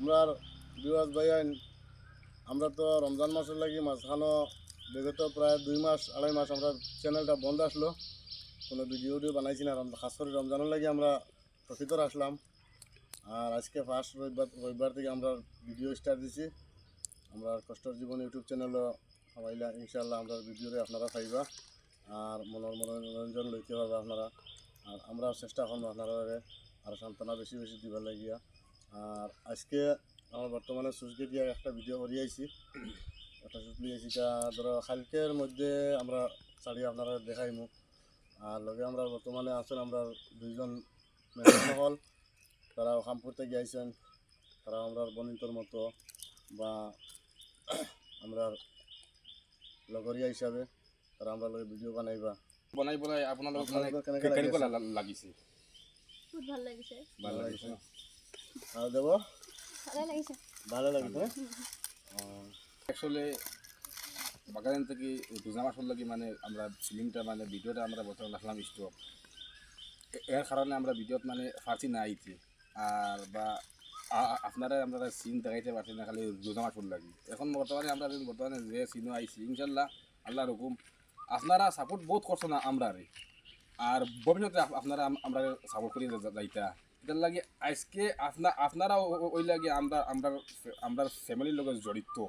আমরা বিবাস ভাই আইন, আমরা তো রমজান মাসের লাগি মাঝখানো বিগত প্রায় দুই মাস, আড়াই মাস আমরা চ্যানেলটা বন্ধ আসলো। কোনো ভিডিও ভিডিও বানাইছি না খাস করে রমজানের লাগি আমরা প্রফিতর আসলাম। আর আজকে ফার্স্ট রবিবার রবিবার থেকে আমরা ভিডিও স্টার্ট দিছি। আমরা কষ্টর জীবন ইউটিউব চ্যানেলও সবাইলা ইনশাল্লাহ আমরা ভিডিওরে আপনারা পাইবা। আর মনোর মনোরঞ্জন লইতে পারবা আপনারা। আর আমরা চেষ্টা করব আপনারা আর সান্ত্বনা বেশি বেশি দিবার লাগিয়া। আর আজকে আমার বর্তমানে সুজকে দিয়ে একটা ভিডিও করি আইছি একটা শুট লিয়েছি তা ধরো কালকের মধ্যে আমরা শাড়ি আপনারা দেখাইমু। আর লগে আমরা বর্তমানে আছেন আমরা দুইজন হল তারা খামপুর থেকে আইছেন তারা আমরা বনিতর মতো বা আমরা লগরিয়া হিসাবে তারা আমরা লগে ভিডিও বানাইবা। বনাই বনাই আপোনালোকক মানে লাগিছে? ভালো লাগিছে। ভালো লাগিছে। আর দেব? ভালে লাগিছে। অ্যাকচুয়ালি বাগান থেকে দুজা মাসের লাগি মানে আমরা ফিল্মটা মানে ভিডিওটা আমরা বর্তমানে রাখলাম স্টক এর কারণে আমরা ভিডিওত মানে ফার্সি না আইছি আর বা আপনারা আমরা সিন দেখাইতে পারছি না খালি দুজা মাসের লাগি। এখন বর্তমানে আমরা বর্তমানে যে সিনও আইছি ইনশাল্লাহ আল্লাহ রকম। আপনারা সাপোর্ট বহুত করছ না আমরা আর ভবিষ্যতে আপ- আপনারা আম- আমরা সাপোর্ট করি যাইতা এটার লাগে আজকে আপনা আপনারা ও- ওই লাগে আমরা আমরা আমরা ফ্যামিলির লগে জড়িত।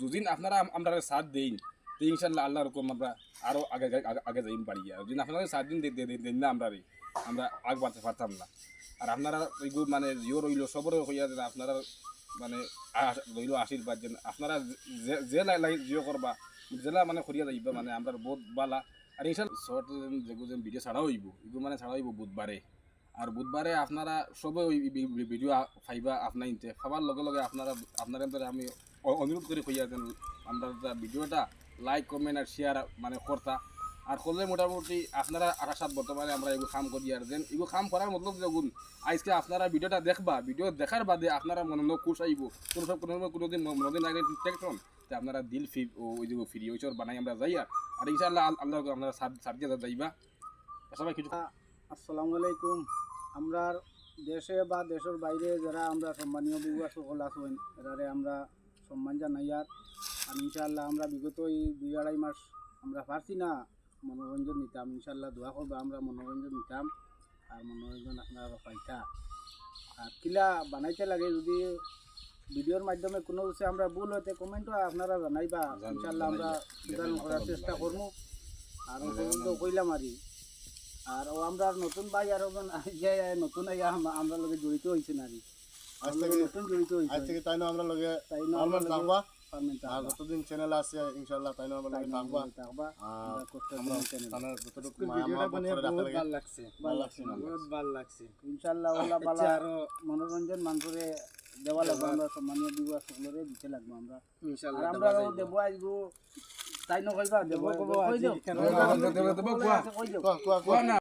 যদিন আপনারা আম- আমরা সাথ দেন তো ইনশাল্লাহ আল্লাহ রকম আমরা আরও আগে, আগে- যাইম পারি আর যদি আপনারা সাত দিন দেন না আমরা আমরা আগ বাড়তে পারতাম না। আর আপনারা এইগুলো মানে জিও রইল, সবরে হইয়া আপনারা মানে রইল আশীর্বাদ যেন, আপনারা যে- লাই জিও করবা, জেলা মানে করিয়া যাইবা মানে আমরা বহুত বালা। আর ইনশাল্লাহ শর্ট যেগুলো ভিডিও ছাড়াও হইব এগুলো মানে ছাড়াও হইব বুধবারে। আর বুধবারে আপনারা সবে ওই ভিডিও পাইবা আপনার ইনতে পাবার লগে লগে আপনারা, আপনার আমি অনুরোধ করে কইয়া দেন আমরা যা ভিডিওটা লাইক কমেন্ট আর শেয়ার মানে করতা। আর করলে মোটামুটি আপনারা আকাশাত বর্তমানে আমরা এগুলো কাম করি আর দেন এগুলো কাম করার মতলব যেগুন আজকে আপনারা ভিডিওটা দেখবা, ভিডিও দেখার বাদে আপনারা মনে খুশ আইব। কোনো সব কোনো কোনো কোনোদিন মনোদিন আগে টেকটন তে আপনারা দিল ফি ওই যে ফ্রি ওইচর বানাই আমরা যাই আর আর ইনশাআল্লাহ আল্লাহ আপনারা সার যাইবা। সবাই কিছু আসসালামু আলাইকুম। আমরা দেশে বা দেশের বাইরে যারা আমরা সম্মানীয় বিবাহ সকল আছেন এরারে আমরা সম্মান জানাইয়ার আর ইনশাআল্লাহ আমরা বিগত এই দুই আড়াই মাস আমরা পারছি না মনোরঞ্জন নিতাম। ইনশাআল্লাহ দোয়া করব আমরা মনোরঞ্জন নিতাম আর মনোরঞ্জন আপনারা পাইতা। আর কিলা বানাইতে লাগে যদি ভিডিওর মাধ্যমে কোনো কিছু আমরা ভুল হতে কমেন্টও আপনারা জানাইবা। জান- ইনশাআল্লাহ আমরা। করার চেষ্টা করব আর কইলাম আরই আর ও আমরা নতুন ভাই আর নতুন আমরা লগে জড়িত হয়েছে নারী আজ থেকে নতুন জড়িত আজ হয়েছে থেকে তাই না আমরা লগে তাই না আমরা আমরা থাকবা। আর যতদিন চ্যানেল আছে ইনশাল্লাহ তাই আমরা লগে থাকবা। থাকবা। আমরা যতটুকু মায়া মহব্বত করে রাখা লাগছে। ভালো লাগছে বহুত ভালো লাগছে। ইনশাআল্লাহ ওলা বালা আরও মনোরঞ্জন মানুষরে দেওয়া লাগবে। আমরা সম্মানীয় বিবাহ সকলরে দিতে লাগবো আমরা। আর আমরা দেব আইবো। তাই নকইবা দেব দেব কই আজি দিও দেব, দেব, দেব, দেব, কই দিও কোৱা কোৱা কোৱা